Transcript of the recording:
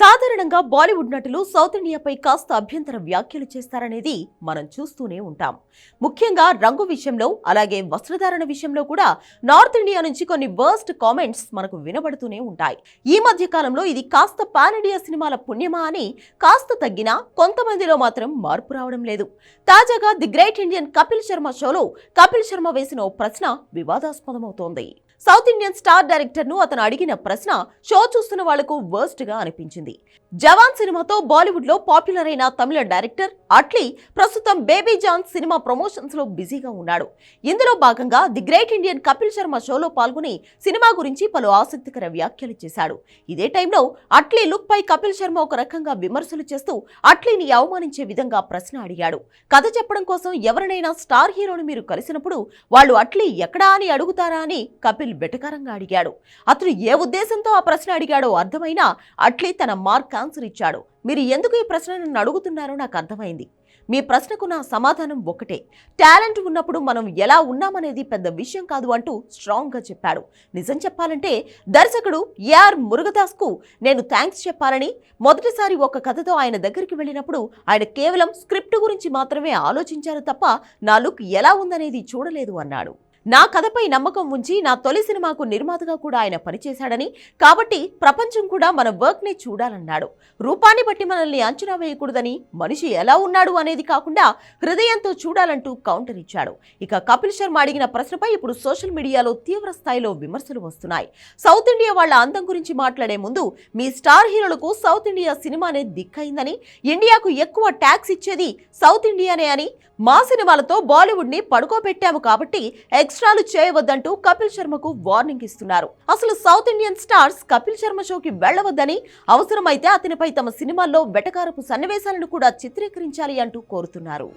సాధారణంగా బాలీవుడ్ నటులు సౌత్ ఇండియాపై కాస్త అభ్యంతర వ్యాఖ్యలు చేస్తారనేది మనం చూస్తూనే ఉంటాం. ముఖ్యంగా రంగు విషయంలో అలాగే వస్త్రధారణ విషయంలో కూడా నార్త్ ఇండియా నుంచి కొన్ని వర్స్ట్ కామెంట్స్ మనకు వినబడుతూనే ఉంటాయి. ఈ మధ్య కాలంలో ఇది కాస్త పాన్ ఇండియా సినిమాల పుణ్యమా అని కాస్త తగ్గినా కొంతమందిలో మాత్రం మార్పు రావడం లేదు. తాజాగా the great Indian Kapil Sharma షోలో కపిల్ శర్మ వేసిన ఓ ప్రశ్న వివాదాస్పదమవుతోంది. సౌత్ ఇండియన్ స్టార్ డైరెక్టర్ను అతను అడిగిన ప్రశ్న షో చూస్తున్న వాళ్ళకు వర్స్ట్గా అనిపించింది. జవాన్ సినిమాతో బాలీవుడ్లో పాపులర్ అయిన తమిళ డైరెక్టర్ అట్లీ ప్రస్తుతం బేబీ జాన్ సినిమా ప్రమోషన్స్లో బిజీగా ఉన్నాడు. ఇందులో భాగంగా the great Indian Kapil Sharma షోలో పాల్గొని సినిమా గురించి పలు ఆసక్తికర వ్యాఖ్యలు చేశాడు. ఇదే టైంలో అట్లీ లుక్ పై కపిల్ శర్మ ఒక రకంగా విమర్శలు చేస్తూ అట్లీని అవమానించే విధంగా ప్రశ్న అడిగాడు. కథ చెప్పడం కోసం ఎవరినైనా స్టార్ హీరోని మీరు కలిసినప్పుడు వాళ్ళు అట్లీ ఎక్కడా అని అడుగుతారా అని కపిల్ వెటకారంగా అడిగాడు. అతను ఏ ఉద్దేశంతో ఆ ప్రశ్న అడిగాడో అర్థమైనా అట్లీ తన మార్క్ ఆన్సర్ ఇచ్చాడు. మీరు ఎందుకు ఈ ప్రశ్న నన్ను అడుగుతున్నారో నాకు అర్థమైంది. మీ ప్రశ్నకు నా సమాధానం ఒకటే టాలెంట్ ఉన్నప్పుడు మనం ఎలా ఉన్నామనేది పెద్ద విషయం కాదు అంటూ స్ట్రాంగ్గా చెప్పాడు. నిజం చెప్పాలంటే దర్శకుడు ఏఆర్ మురుగదాస్కు నేను థ్యాంక్స్ చెప్పాలని మొదటిసారి ఒక కథతో ఆయన దగ్గరికి వెళ్ళినప్పుడు ఆయన కేవలం స్క్రిప్ట్ గురించి మాత్రమే ఆలోచించారు తప్ప నా లుక్ ఎలా ఉందనేది చూడలేదు అన్నాడు. నా కథపై నమ్మకం ఉంచి నా తొలి సినిమాకు నిర్మాతగా కూడా ఆయన పనిచేశాడని కాబట్టి ప్రపంచం కూడా మన వర్క్ని చూడాలన్నాడు. రూపాన్ని బట్టి మనల్ని అంచనా వేయకూడదని మనిషి ఎలా ఉన్నాడు అనేది కాకుండా హృదయంతో చూడాలంటూ కౌంటర్ ఇచ్చాడు. ఇక కపిల్ శర్మ అడిగిన ప్రశ్నపై ఇప్పుడు సోషల్ మీడియాలో తీవ్ర స్థాయిలో విమర్శలు వస్తున్నాయి. సౌత్ ఇండియా వాళ్ళ అందం గురించి మాట్లాడే ముందు మీ స్టార్ హీరోలకు సౌత్ ఇండియా సినిమానే దిక్కైందని ఇండియాకు ఎక్కువ ట్యాక్స్ ఇచ్చేది సౌత్ ఇండియానే అని మా సినిమాలతో బాలీవుడ్ని పడుకోబెట్టాము కాబట్టి కష్టాలు చేయవద్దంటూ కపిల్ శర్మకు వార్నింగ్ ఇస్తున్నారు. అసలు south Indian stars Kapil Sharma షోకి వెళ్ళవద్దని అవసరమైతే అతనిపై తమ సినిమాల్లో వెటకారపు సన్నివేశాలను కూడా చిత్రీకరించాలి అంటూ కోరుతున్నారు.